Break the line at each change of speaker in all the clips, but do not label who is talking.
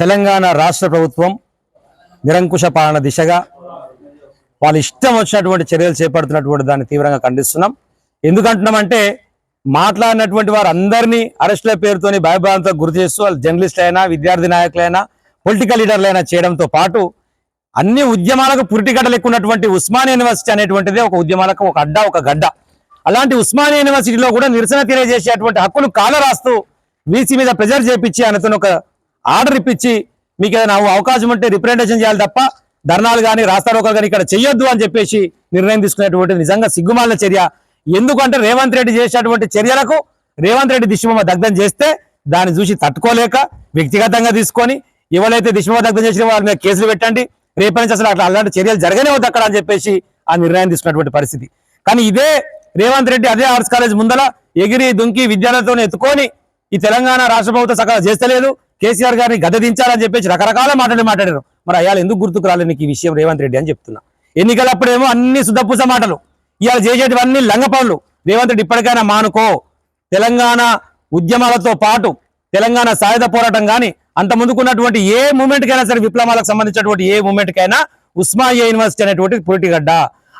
తెలంగాణ రాష్ట్ర ప్రభుత్వం నిరంకుశ పాలన దిశగా వాళ్ళు ఇష్టం వచ్చినటువంటి చర్యలు చేపడుతున్నటువంటి దాన్ని తీవ్రంగా ఖండిస్తున్నాం. ఎందుకంటున్నామంటే మాట్లాడినటువంటి వారు అందరినీ అరెస్టుల పేరుతోని భయభ్రాంతో గురి చేస్తూ వాళ్ళు జర్నలిస్ట్ అయినా విద్యార్థి నాయకులైనా పొలిటికల్ లీడర్లైనా చేయడంతో పాటు అన్ని ఉద్యమాలకు పురిటిగడలెక్కున్నటువంటి ఉస్మానియా యూనివర్సిటీ అనేటువంటిది ఒక ఉద్యమాలకు ఒక అడ్డ ఒక గడ్డ. అలాంటి ఉస్మానియా యూనివర్సిటీలో కూడా నిరసన తెలియజేసేటువంటి హక్కును కాల రాస్తూ వీసీ మీద ప్రెజర్ చేపించి ఆయనతో ఒక ఆర్డర్ ఇప్పించి మీకు ఏదైనా అవకాశం ఉంటే రిప్రజెంటేషన్ చేయాలి తప్ప ధర్నాలు కానీ రాస్తారోకలు కానీ ఇక్కడ చెయ్యొద్దు అని చెప్పేసి నిర్ణయం తీసుకునేటువంటి నిజంగా సిగ్గుమాలిన చర్య. ఎందుకంటే రేవంత్ రెడ్డి చేసినటువంటి చర్యలకు రేవంత్ రెడ్డి దిశమ దగ్ధం చేస్తే దాన్ని చూసి తట్టుకోలేక వ్యక్తిగతంగా తీసుకొని ఎవరైతే దిశమ దగ్ధం చేసిన వారి మీద కేసులు పెట్టండి. రేపటి నుంచి అసలు అట్లా అలాంటి చర్యలు జరగనే వద్దు అక్కడ అని చెప్పేసి ఆ నిర్ణయం తీసుకున్నటువంటి పరిస్థితి. కానీ ఇదే రేవంత్ రెడ్డి అదే ఆర్ట్స్ కాలేజ్ ముందల ఎగిరి దుంకి విద్యార్థులతో ఎత్తుకొని ఈ తెలంగాణ రాష్ట్ర ప్రభుత్వం సకాలం చేస్తలేదు. కేసీఆర్ గారిని గద్దె దించాలని చెప్పేసి రకరకాల మాటలు మాట్లాడారు. మరి అయ్యాలు ఎందుకు గుర్తుకు రాలేదు ఈ విషయం రేవంత్ రెడ్డి అని చెప్తున్నా. ఎన్నికలప్పుడేమో అన్ని శుద్ధపూస మాటలు ఇవాళ చేసేటివన్నీ లంగ పనులు. రేవంత్ రెడ్డి ఇప్పటికైనా మానుకో. తెలంగాణ ఉద్యమాలతో పాటు తెలంగాణ సాయుధ పోరాటం కానీ అంత ముందుకున్నటువంటి ఏ మూమెంట్కైనా సరే విప్లవాలకు సంబంధించినటువంటి ఏ మూమెంట్కైనా ఉస్మానియా యూనివర్సిటీ అనేటువంటి పురిటిగడ్డ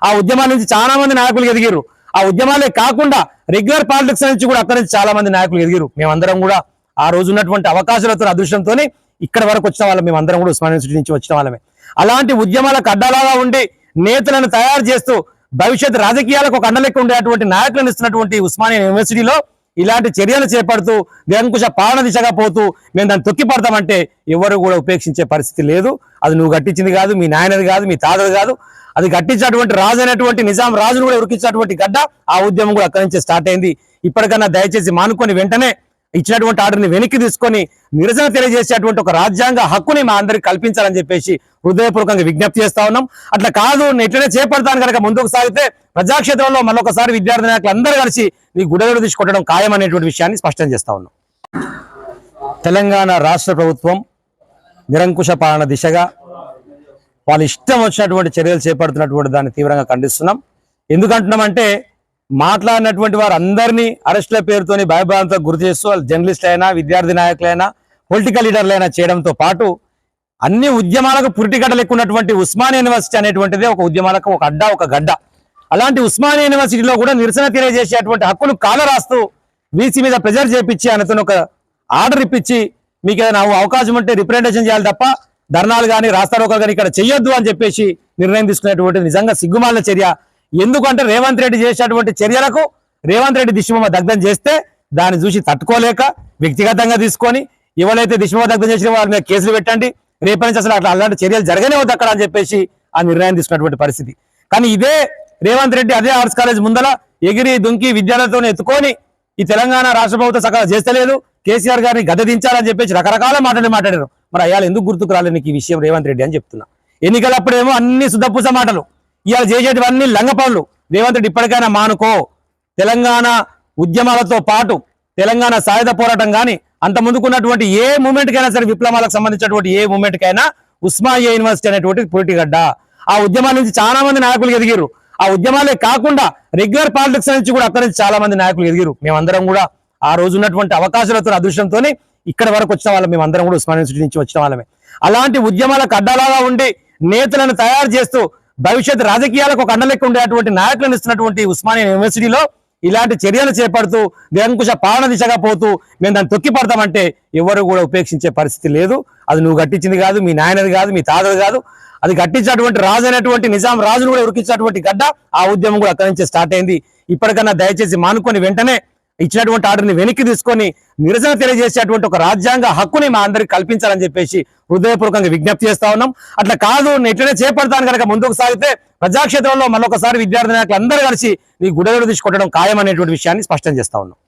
ఆ ఉద్యమాల నుంచి చాలా మంది నాయకులు ఎదిగారు ఆ ఉద్యమాలే కాకుండా రెగ్యులర్ పాలిటిక్స్ నుంచి కూడా అక్కడి నుంచి చాలా మంది నాయకులు ఎదిగారు మేమందరం కూడా ఆ రోజు ఉన్నటువంటి అవకాశాలతో అదృష్టంతోనే ఇక్కడ వరకు వచ్చిన వాళ్ళం. మేమందరం కూడా ఉస్మానియా యూనివర్సిటీ నుంచి వచ్చిన వాళ్ళమే. అలాంటి ఉద్యమాలకు అడ్డాలాగా ఉండి నేతలను తయారు చేస్తూ భవిష్యత్ రాజకీయాలకు ఒక అండలెక్క ఉండేటువంటి నాయకులను ఇస్తున్నటువంటి ఉస్మానియా యూనివర్సిటీలో ఇలాంటి చర్యలు చేపడుతూ నిరంకుశ పాలన దిశగా పోతూ మేము దాన్ని తొక్కి పడతామంటే ఎవరు కూడా ఉపేక్షించే పరిస్థితి లేదు. అది నువ్వు కట్టించింది కాదు మీ నాయనది కాదు మీ తాతది కాదు. అది కట్టించినటువంటి రాజు అయినటువంటి నిజాం రాజును కూడా ఉరికించినటువంటి గడ్డ ఆ ఉద్యమం కూడా అక్కడి నుంచి స్టార్ట్ అయింది. ఇప్పటికన్నా దయచేసి మానుకొని వెంటనే ఇచ్చినటువంటి ఆర్డర్ని వెనక్కి తీసుకొని నిరసన తెలియజేసేటువంటి ఒక రాజ్యాంగ హక్కుని మా అందరికి కల్పించాలని చెప్పేసి హృదయపూర్వకంగా విజ్ఞప్తి చేస్తా ఉన్నాం. అట్లా కాదు నేను చేపడతాను కనుక ముందుకు సాగితే ప్రజాక్షేత్రంలో మరొకసారి విద్యార్థి నాయకులు అందరూ కలిసి నీ గుడగడు తీసుకొట్టడం ఖాయం అనేటువంటి విషయాన్ని స్పష్టం చేస్తా ఉన్నాం. తెలంగాణ రాష్ట్ర ప్రభుత్వం నిరంకుశ పాలన దిశగా వాళ్ళు ఇష్టం వచ్చినటువంటి చర్యలు చేపడుతున్నటువంటి దాన్ని తీవ్రంగా ఖండిస్తున్నాం. ఎందుకంటున్నామంటే మాట్లాడినటువంటి వారు అందరినీ అరెస్టుల పేరుతోని భయభ్రాంతో గురి చేస్తూ వాళ్ళు జర్నలిస్ట్ అయినా విద్యార్థి నాయకులైనా పొలిటికల్ లీడర్లైనా చేయడంతో పాటు అన్ని ఉద్యమాలకు పురిటిగడ్డలు ఎక్కున్నటువంటి ఉస్మానియా యూనివర్సిటీ అనేటువంటిది ఒక ఉద్యమాలకు ఒక అడ్డ ఒక గడ్డ. అలాంటి ఉస్మానియా యూనివర్సిటీలో కూడా నిరసన తెలియజేసేటువంటి హక్కును కాల రాస్తూ వీసీ మీద ప్రెజర్ చేపించి ఆయనతో ఒక ఆర్డర్ ఇప్పించి మీకు ఏదైనా అవకాశం ఉంటే రిప్రజెంటేషన్ చేయాలి తప్ప ధర్నాలు కానీ రాస్తారోకలు కానీ ఇక్కడ చెయ్యొద్దు అని చెప్పేసి నిర్ణయం తీసుకునేటువంటి నిజంగా సిగ్గుమాల చర్య ఎందుకంటే రేవంత్ రెడ్డి చేసినటువంటి చర్యలకు రేవంత్ రెడ్డి దిశమ దగ్ధం చేస్తే దాన్ని చూసి తట్టుకోలేక వ్యక్తిగతంగా తీసుకొని ఎవరైతే దిశమ దగ్ధం చేసిన వారి మీద కేసులు పెట్టండి. రేపటి నుంచి అసలు అట్లా అలాంటి చర్యలు జరగనే వద్దు అక్కడ అని చెప్పేసి ఆ నిర్ణయం తీసుకున్నటువంటి పరిస్థితి. కానీ ఇదే రేవంత్ రెడ్డి అదే ఆర్ట్స్ కాలేజ్ ముందర ఎగిరి దుంకి విద్యార్థులతో ఎత్తుకొని ఈ తెలంగాణ రాష్ట్ర ప్రభుత్వం సకాలం చేస్తలేదు. కేసీఆర్ గారిని గద్దె దించాలని చెప్పేసి రకరకాల మాటలు మాట్లాడారు. మరి అయ్యాలు ఎందుకు గుర్తుకు రాలేదు నీకు ఈ విషయం రేవంత్ రెడ్డి అని చెప్తున్నా. ఎన్నికలప్పుడేమో అన్ని సుధపుస మాటలు. ఇవాళ చేసేటివన్నీ లంగ పనులు. రేవంత్ రెడ్డి ఇప్పటికైనా మానుకో. తెలంగాణ ఉద్యమాలతో పాటు తెలంగాణ సాయుధ పోరాటం కానీ అంత ముందుకున్నటువంటి ఏ మూమెంట్కైనా సరే విప్లవాలకు సంబంధించినటువంటి ఏ మూమెంట్కైనా ఉస్మానియా యూనివర్సిటీ అనేటువంటి పురిటిగడ్డ ఆ ఉద్యమాల నుంచి చాలా మంది నాయకులు ఎదిగారు ఆ ఉద్యమాలే కాకుండా రెగ్యులర్ పాలిటిక్స్ నుంచి కూడా అక్కడి నుంచి చాలా మంది నాయకులు ఎదిగారు మేమందరం కూడా ఆ రోజు ఉన్నటువంటి అవకాశాలతో అదృష్టంతో ఇక్కడ వరకు వచ్చిన వాళ్ళం మేమందరం కూడా ఉస్మానియా యూనివర్సిటీ నుంచి వచ్చిన వాళ్ళమే. అలాంటి ఉద్యమాలకు అడ్డాలాగా ఉండి నేతలను తయారు చేస్తూ భవిష్యత్ రాజకీయాలకు ఒక అండలెక్క ఉండేటువంటి నాయకులను ఇస్తున్నటువంటి ఉస్మానియా యూనివర్సిటీలో ఇలాంటి చర్యలు చేపడుతూ నిరంకుశ పాలన దిశగా పోతూ మేము దాన్ని తొక్కి పడతామంటే ఎవరు కూడా ఉపేక్షించే పరిస్థితి లేదు. అది నువ్వు కట్టించింది కాదు మీ నాయనది కాదు మీ తాతది కాదు. అది కట్టించినటువంటి రాజు అనేటువంటి నిజాం రాజును కూడా ఉరికించినటువంటి గడ్డ ఆ ఉద్యమం కూడా అక్కడి నుంచే స్టార్ట్ అయింది. ఇప్పటికన్నా దయచేసి మానుకొని వెంటనే ఇచ్చినటువంటి ఆర్డర్ని వెనక్కి తీసుకొని నిరసన తెలియజేసేటువంటి ఒక రాజ్యాంగ హక్కుని మా అందరికి కల్పించాలని చెప్పేసి హృదయపూర్వకంగా విజ్ఞప్తి చేస్తా ఉన్నాం. అట్లా కాదు నేను చేపడతాను కనుక ముందుకు సాగితే ప్రజాక్షేత్రంలో మరొకసారి విద్యార్థి నాయకులు అందరూ కలిసి నీ గుడగలు తీసుకొట్టడం ఖాయం అనేటువంటి విషయాన్ని స్పష్టం చేస్తా ఉన్నాం.